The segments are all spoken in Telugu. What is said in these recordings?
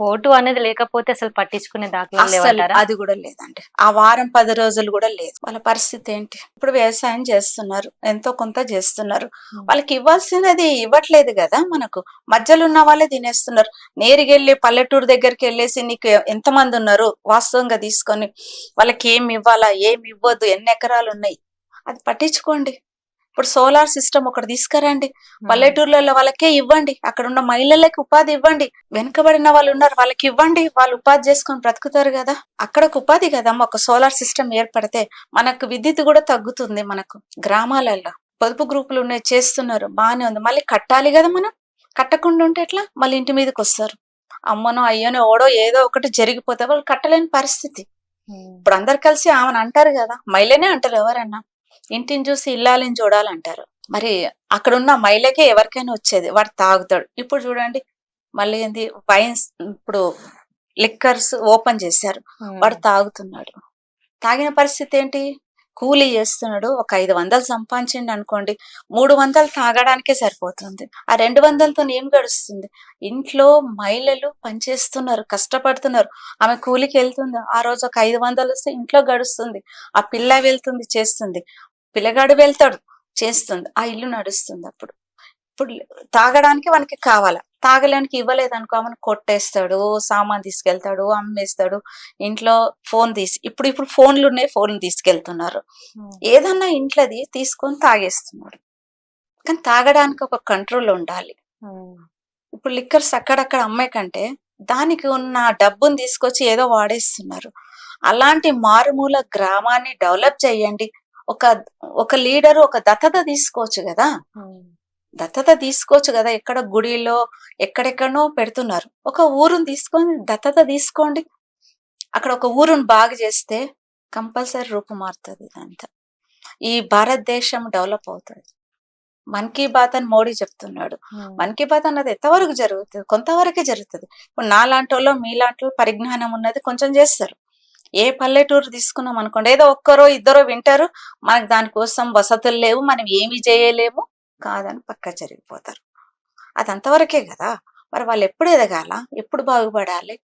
ఓటు అనేది లేకపోతే అసలు పట్టించుకునే లేవంటారా? అది కూడా లేదండి. ఆ వారం పది రోజులు కూడా లేదు. వాళ్ళ పరిస్థితి ఏంటి? ఇప్పుడు వ్యవసాయం చేస్తున్నారు ఎంతో కొంత చేస్తున్నారు. వాళ్ళకి ఇవ్వాల్సినది ఇవ్వట్లేదు కదా మనకు. మధ్యలో ఉన్న వాళ్ళే తినేస్తున్నారు. నేరుగెళ్ళి పల్లెటూరు దగ్గరికి వెళ్ళేసి నీకు ఎంతమంది ఉన్నారు? వాస్తవంగా తీసుకొని వాళ్ళకి ఏమి ఇవ్వాలా? ఏమి ఇవ్వద్దు? ఎన్ని ఎకరాలు ఉన్నాయి? అది పట్టించుకోండి. ఇప్పుడు సోలార్ సిస్టమ్ ఒకటి తీసుకురండి. పల్లెటూర్లలో వాళ్ళకే ఇవ్వండి. అక్కడ ఉన్న మహిళలకి ఉపాధి ఇవ్వండి. వెనుకబడిన వాళ్ళు ఉన్నారు వాళ్ళకి ఇవ్వండి. వాళ్ళు ఉపాధి చేసుకొని బ్రతుకుతారు కదా. అక్కడ ఒక ఉపాధి కదమ్మా ఒక సోలార్ సిస్టమ్ ఏర్పడితే మనకు విద్యుత్ కూడా తగ్గుతుంది మనకు. గ్రామాలలో పొదుపు గ్రూపులు ఉన్నాయి చేస్తున్నారు. బాగానే ఉంది. మళ్ళీ కట్టాలి కదా మనం. కట్టకుండా ఉంటే ఎట్లా? మళ్ళీ ఇంటి మీదకి వస్తారు. అమ్మనో అయ్యనో ఓడో ఏదో ఒకటి జరిగిపోతే వాళ్ళు కట్టలేని పరిస్థితి. ఇప్పుడు అందరు కలిసి ఆమెను అంటారు కదా. మహిళనే అంటారు ఎవరన్నా. ఇంటిని చూసి ఇల్లాలని చూడాలంటారు. మరి అక్కడ ఉన్న మహిళకే ఎవరికైనా వచ్చేది వాడు తాగుతాడు. ఇప్పుడు చూడండి మళ్ళీ ఏంది వైన్స్ ఇప్పుడు లిక్కర్స్ ఓపెన్ చేశారు వాడు తాగుతున్నాడు. తాగిన పరిస్థితి ఏంటి? కూలీ చేస్తున్నాడు. ఒక ఐదు వందలు సంపాదించండి అనుకోండి. మూడు వందలు తాగడానికే సరిపోతుంది. ఆ రెండు వందలతో ఏం గడుస్తుంది? ఇంట్లో మహిళలు పనిచేస్తున్నారు కష్టపడుతున్నారు. ఆమె కూలికి వెళ్తుంది. ఆ రోజు ఒక ఐదు వందలు వస్తే ఇంట్లో గడుస్తుంది. ఆ పిల్ల వెళ్తుంది చేస్తుంది. పిల్లగాడు వెళ్తాడు చేస్తుంది. ఆ ఇల్లు నడుస్తుంది అప్పుడు. ఇప్పుడు తాగడానికి మనకి కావాలా? తాగడానికి ఇవ్వలేదు అనుకో ఆమెను కొట్టేస్తాడు సామాన్ తీసుకెళ్తాడు అమ్మేస్తాడు ఇంట్లో ఫోన్ తీసి ఇప్పుడు ఇప్పుడు ఫోన్లు ఉన్నాయి ఫోన్లు తీసుకెళ్తున్నారు ఏదన్నా ఇంట్లోది తీసుకొని తాగేస్తున్నాడు. కానీ తాగడానికి ఒక కంట్రోల్ ఉండాలి. ఇప్పుడు లిక్కర్స్ అక్కడక్కడ అమ్మే కంటే దానికి ఉన్న డబ్బుని తీసుకొచ్చి ఏదో వాడేస్తున్నారు. అలాంటి మారుమూల గ్రామాన్ని డెవలప్ చేయండి. ఒక ఒక లీడర్ ఒక దత్తత తీసుకోవచ్చు కదా? దత్తత తీసుకోవచ్చు కదా ఎక్కడ గుడిలో ఎక్కడెక్కడనో పెడుతున్నారు. ఒక ఊరుని తీసుకొని దత్తత తీసుకోండి. అక్కడ ఒక ఊరుని బాగు చేస్తే కంపల్సరీ రూపు మారుతుంది ఇదంతా ఈ భారతదేశం డెవలప్ అవుతుంది. మన్ కీ బాత్ అని మోడీ చెప్తున్నాడు. మన్ కీ బాత్ అన్నది ఎంతవరకు జరుగుతుంది? కొంతవరకే జరుగుతుంది. ఇప్పుడు నాలాంటి వాళ్ళు మీలాంటి పరిజ్ఞానం ఉన్నది కొంచెం చేస్తారు. ఏ పల్లెటూరు తీసుకున్నాం అనుకోండి ఏదో ఒక్కరో ఇద్దరో వింటారు. మనకి దానికోసం వసతులు లేవు మనం ఏమి చేయలేము. కాదని పక్క జరిగిపోతారు. అది అంతవరకే కదా! మరి వాళ్ళు ఎప్పుడు ఎదగాల? ఎప్పుడు బాగుపడాలి?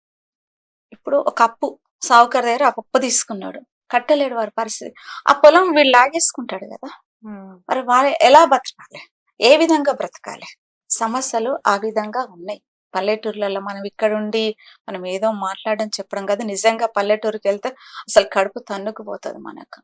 ఇప్పుడు ఒక అప్పు సావుకారు దగ్గర ఆ అప్పు తీసుకున్నాడు. కట్టలేడు వారి పరిస్థితి. ఆ పొలం వీళ్ళు లాగేసుకుంటాడు కదా! మరి వాళ్ళు ఎలా బ్రతకాలి ఏ విధంగా బ్రతకాలి? సమస్యలు ఆ విధంగా ఉన్నాయి. పల్లెటూర్లలో మనం ఇక్కడుండి మనం ఏదో మాట్లాడడం చెప్పడం కదా. నిజంగా పల్లెటూరుకి వెళ్తే అసలు కడుపు తన్నుకుపోతుంది మనకు.